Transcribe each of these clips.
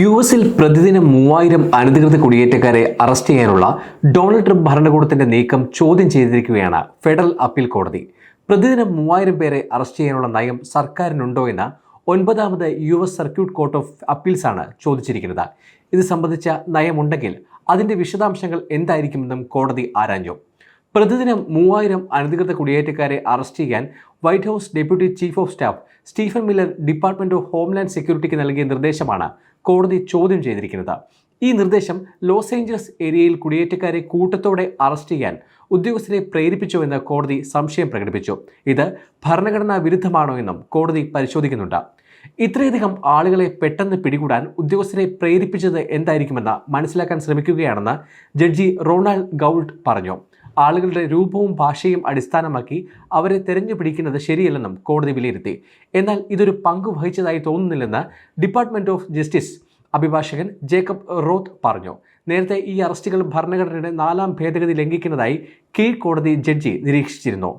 U എസിൽ പ്രതിദിനം മൂവായിരം അനധികൃത കുടിയേറ്റക്കാരെ അറസ്റ്റ് ചെയ്യാനുള്ള ഡൊണാൾഡ് ട്രംപ് ഭരണകൂടത്തിന്റെ നീക്കം ചോദ്യം ചെയ്തിരിക്കുകയാണ് ഫെഡറൽ അപ്പീൽ കോടതി. പ്രതിദിനം മൂവായിരം പേരെ അറസ്റ്റ് ചെയ്യാനുള്ള നയം സർക്കാരിനുണ്ടോ എന്ന ഒൻപതാമത് U S circuit court of appeals ആണ് ചോദിച്ചിരിക്കുന്നത്. ഇത് സംബന്ധിച്ച നയമുണ്ടെങ്കിൽ അതിന്റെ വിശദാംശങ്ങൾ എന്തായിരിക്കുമെന്നും കോടതി ആരാഞ്ഞു. പ്രതിദിനം മൂവായിരം അനധികൃത കുടിയേറ്റക്കാരെ അറസ്റ്റ് ചെയ്യാൻ White House deputy chief of staff Stephen Miller department of homeland സെക്യൂരിറ്റിക്ക് നൽകിയ നിർദ്ദേശമാണ് കോടതി ചോദ്യം ചെയ്തിരിക്കുന്നത്. ഈ നിർദ്ദേശം ലോസ് ഏഞ്ചൽസ് ഏരിയയിൽ കുടിയേറ്റക്കാരെ കൂട്ടത്തോടെ അറസ്റ്റ് ചെയ്യാൻ ഉദ്യോഗസ്ഥരെ പ്രേരിപ്പിച്ചുവെന്ന് കോടതി സംശയം പ്രകടിപ്പിച്ചു. ഇത് ഭരണഘടനാ വിരുദ്ധമാണോ എന്നും കോടതി പരിശോധിക്കുന്നുണ്ട്. ഇത്രയധികം ആളുകളെ പെട്ടെന്ന് പിടികൂടാൻ ഉദ്യോഗസ്ഥരെ പ്രേരിപ്പിച്ചത് എന്തായിരിക്കുമെന്ന് മനസ്സിലാക്കാൻ ശ്രമിക്കുകയാണെന്ന് ജഡ്ജി റൊണാൾഡ് ഗൗൾട്ട് പറഞ്ഞു. ആളുകളുടെ രൂപവും ഭാഷയും അടിസ്ഥാനമാക്കി അവരെ തെരഞ്ഞു പിടിക്കുന്നത് ശരിയല്ലെന്നും കോടതി വിലയിരുത്തി. എന്നാൽ ഇതൊരു പങ്ക് വഹിച്ചതായി തോന്നുന്നില്ലെന്ന് ഡിപ്പാർട്ട്മെന്റ് ഓഫ് ജസ്റ്റിസ് അഭിഭാഷകൻ ജേക്കബ് റോത്ത് പറഞ്ഞു. നേരത്തെ ഈ അറസ്റ്റുകൾ ഭരണഘടനയുടെ നാലാം ഭേദഗതി ലംഘിക്കുന്നതായി കീഴ്ക്കോടതി ജഡ്ജി നിരീക്ഷിച്ചിരുന്നു.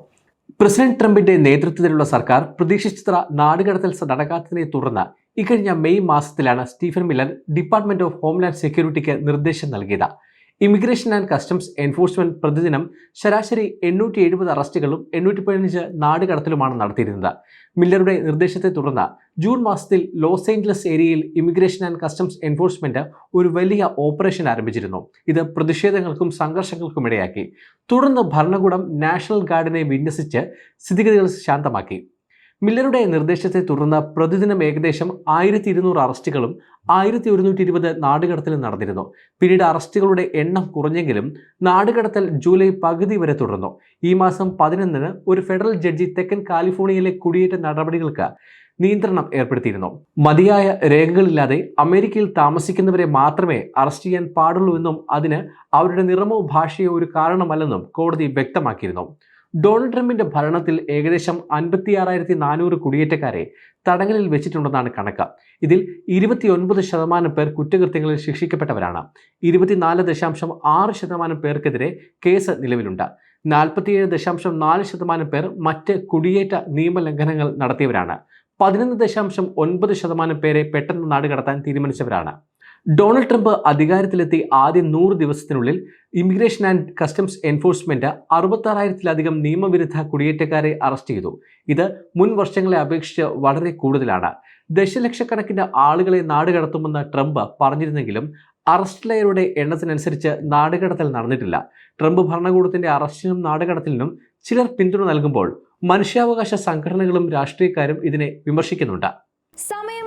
പ്രസിഡന്റ് ട്രംപിന്റെ നേതൃത്വത്തിലുള്ള സർക്കാർ പ്രതീക്ഷിച്ചത്ര നാടുകടത്തൽ നടക്കാത്തതിനെ തുടർന്ന് ഇക്കഴിഞ്ഞ മെയ് മാസത്തിലാണ് Stephen Miller department of homeland സെക്യൂരിറ്റിക്ക് നിർദ്ദേശം നൽകിയത്. ഇമിഗ്രേഷൻ ആൻഡ് കസ്റ്റംസ് എൻഫോഴ്സ്മെന്റ് പ്രതിദിനം ശരാശരി എണ്ണൂറ്റി എഴുപത് അറസ്റ്റുകളും എണ്ണൂറ്റി പതിനഞ്ച് നാടുകടത്തലുമാണ് നടത്തിയിരുന്നത്. മില്ലറുടെ നിർദ്ദേശത്തെ തുടർന്ന് ജൂൺ മാസത്തിൽ ലോസ് ഏഞ്ചലസ് ഏരിയയിൽ ഇമിഗ്രേഷൻ ആൻഡ് കസ്റ്റംസ് എൻഫോഴ്സ്മെന്റ് ഒരു വലിയ ഓപ്പറേഷൻ ആരംഭിച്ചിരുന്നു. ഇത് പ്രതിഷേധങ്ങൾക്കും സംഘർഷങ്ങൾക്കും ഇടയാക്കി. തുടർന്ന് ഭരണകൂടം നാഷണൽ ഗാർഡിനെ വിന്യസിച്ച് സ്ഥിതിഗതികൾ ശാന്തമാക്കി. മില്ലറുടെ നിർദ്ദേശത്തെ തുടർന്ന് പ്രതിദിനം ഏകദേശം ആയിരത്തി ഇരുന്നൂറ് അറസ്റ്റുകളും ആയിരത്തി ഒരുന്നൂറ്റി ഇരുപത് നാടുകടത്തലും നടന്നിരുന്നു. പിന്നീട് അറസ്റ്റുകളുടെ എണ്ണം കുറഞ്ഞെങ്കിലും നാടുകടത്തൽ ജൂലൈ പകുതി വരെ തുടർന്നു. ഈ മാസം പതിനൊന്നിന് ഒരു ഫെഡറൽ ജഡ്ജി തെക്കൻ കാലിഫോർണിയയിലെ കുടിയേറ്റ നടപടികൾക്ക് നിയന്ത്രണം ഏർപ്പെടുത്തിയിരുന്നു. മതിയായ രേഖകളില്ലാതെ അമേരിക്കയിൽ താമസിക്കുന്നവരെ മാത്രമേ അറസ്റ്റ് ചെയ്യാൻ പാടുള്ളൂ എന്നും അതിന് അവരുടെ നിറമോ ഭാഷയോ ഒരു കാരണമല്ലെന്നും കോടതി വ്യക്തമാക്കിയിരുന്നു. ഡൊണാൾഡ് ട്രംപിന്റെ ഭരണത്തിൽ ഏകദേശം അൻപത്തിയാറായിരത്തി നാനൂറ് കുടിയേറ്റക്കാരെ തടങ്കലിൽ വെച്ചിട്ടുണ്ടെന്നാണ് കണക്ക്. ഇതിൽ ഇരുപത്തിയൊൻപത് ശതമാനം പേർ കുറ്റകൃത്യങ്ങളിൽ ശിക്ഷിക്കപ്പെട്ടവരാണ്. ഇരുപത്തിനാല് ദശാംശം ആറ് ശതമാനം പേർക്കെതിരെ കേസ് നിലവിലുണ്ട്. നാൽപ്പത്തിയേഴ് ദശാംശം നാല് ശതമാനം പേർ മറ്റ് കുടിയേറ്റ നിയമലംഘനങ്ങൾ നടത്തിയവരാണ്. പതിനൊന്ന് ദശാംശം ഒൻപത് ശതമാനം പേരെ പെട്ടെന്ന് നാടുകടത്താൻ തീരുമാനിച്ചവരാണ്. ഡൊണാൾഡ് ട്രംപ് അധികാരത്തിലെത്തി ആദ്യ നൂറ് ദിവസത്തിനുള്ളിൽ ഇമിഗ്രേഷൻ ആൻഡ് കസ്റ്റംസ് എൻഫോഴ്സ്മെന്റ് അറുപത്താറായിരത്തിലധികം നിയമവിരുദ്ധ കുടിയേറ്റക്കാരെ അറസ്റ്റ് ചെയ്തു. ഇത് മുൻ വർഷങ്ങളെ അപേക്ഷിച്ച് വളരെ കൂടുതലാണ്. ദശലക്ഷക്കണക്കിന് ആളുകളെ നാടുകടത്തുമെന്ന് ട്രംപ് പറഞ്ഞിരുന്നെങ്കിലും അറസ്റ്റിലായവരുടെ എണ്ണത്തിനനുസരിച്ച് നാടുകടത്തൽ നടന്നിട്ടില്ല. ട്രംപ് ഭരണകൂടത്തിന്റെ അറസ്റ്റിനും നാടുകടത്തലിനും ചിലർ പിന്തുണ നൽകുമ്പോൾ മനുഷ്യാവകാശ സംഘടനകളും രാഷ്ട്രീയക്കാരും ഇതിനെ വിമർശിക്കുന്നുണ്ട്. Samayam